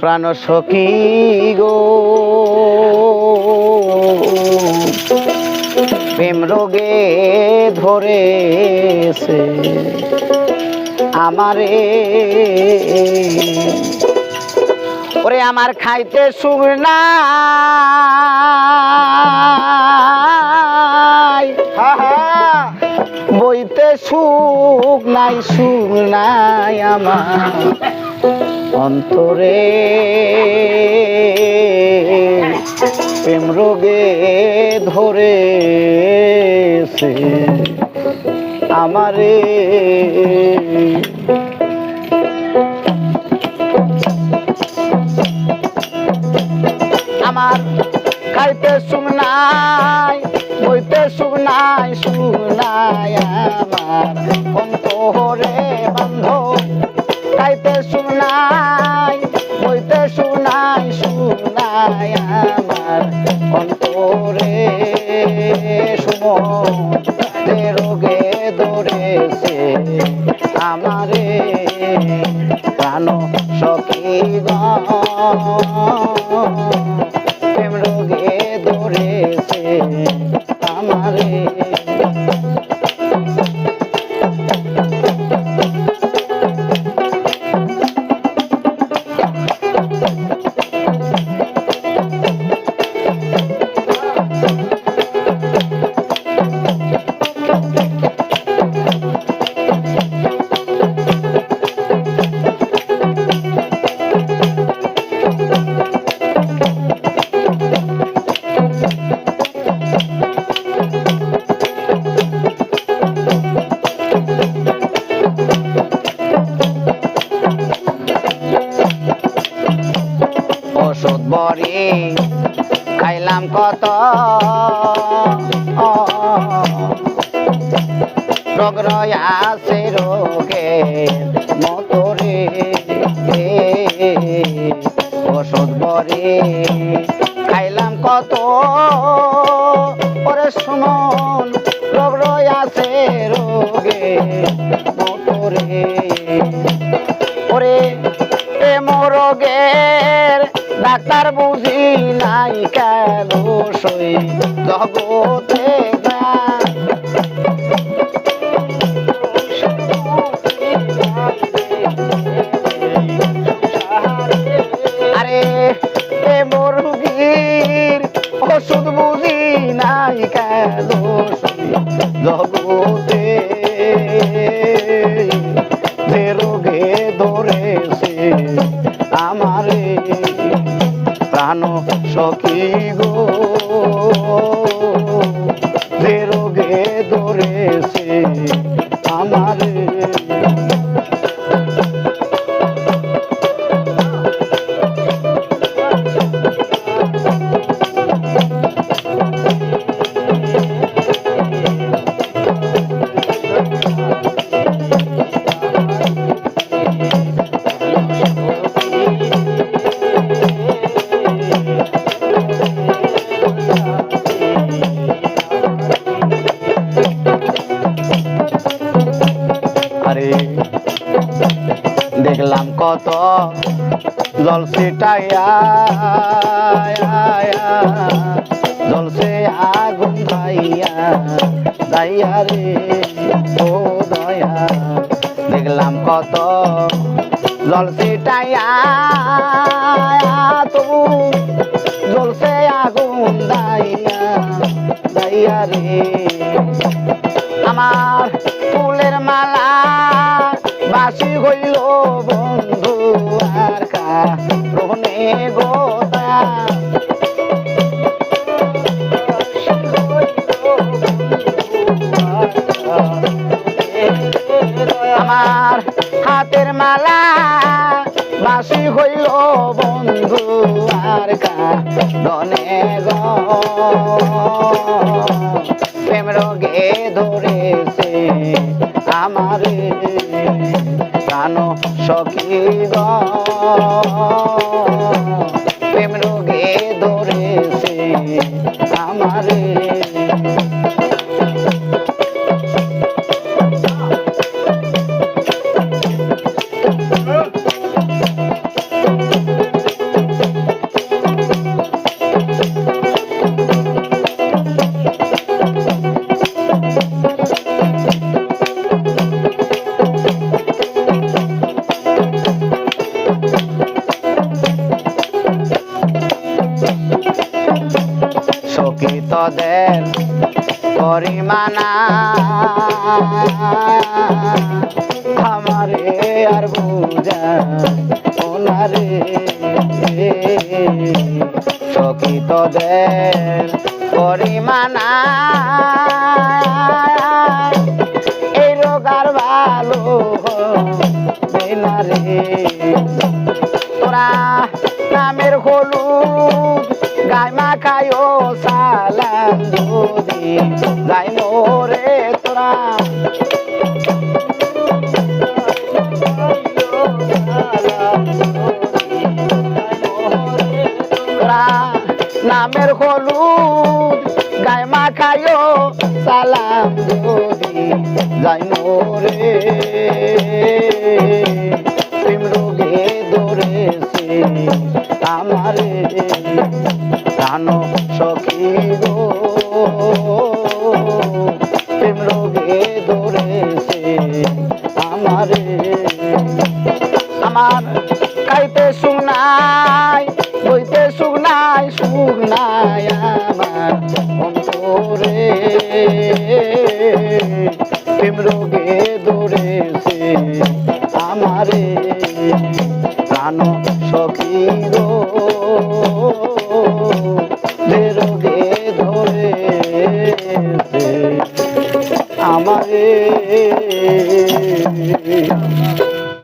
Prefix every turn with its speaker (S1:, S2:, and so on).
S1: প্রাণ সখী গো। প্রেম রোগে ধরেছে আমারে। ওরে আমার খাইতে সুখ নাই সুখ নাই সুখ নাই আমার। অন্তরে প্রেম রোগে ধরেছে। আমারে আমার খাইতে সুখ আমার অন্তরে বান্ধ। খাইতে সুখ বইতে সুখ নাই আমার অন্তরে। সুমে রোগে ধরেছে আমারে, প্রাণ সখী প্রেম ওষুধ বড়ি খাইলাম কত? রোগ আছে রোগে মতরে ওষুধ বড়ি খাইলাম কত? ওরে শুনুন, রোগ আছে রোগে মতরে ওরে ডাক্তার বুঝি নাই কেন সই জগতে। আরে প্রেম রোগীর ওষুধ বুঝি নাই কেন সই প্রাণ সখী গো। যে রোগে ধরেছে আমারে। আরে দেখলাম কত জল ছিটাইয়া জলসে আগুন ভাইয়া রে। ও দয়া। দেখলাম কত জল ছিটাইয়া তবু জলসে আগুন দাইয়া দাইয়া রে। আমার ফুলের মালা বাসি হইল বন্ধু, আর কারণে গোদা আমার হাতের মালা বাসি হইল বন্ধু, আর কারণে গো প্রেম রোগে ধরেছে আমারে জানো সখী পরিমানা আমারে আর বুঝা ওনারে। সকিত দেন পরিমানা এই রোগার ভালো রে। যাই মোরে তোরা। নামের হলুদ গায় মাখায়ও সালাম যাই মোরে, প্রেম রোগে ধরেছে আমারে। প্রাণ সখী গো। প্রেম রোগে ধরেছে আমারে। প্রাণ সখী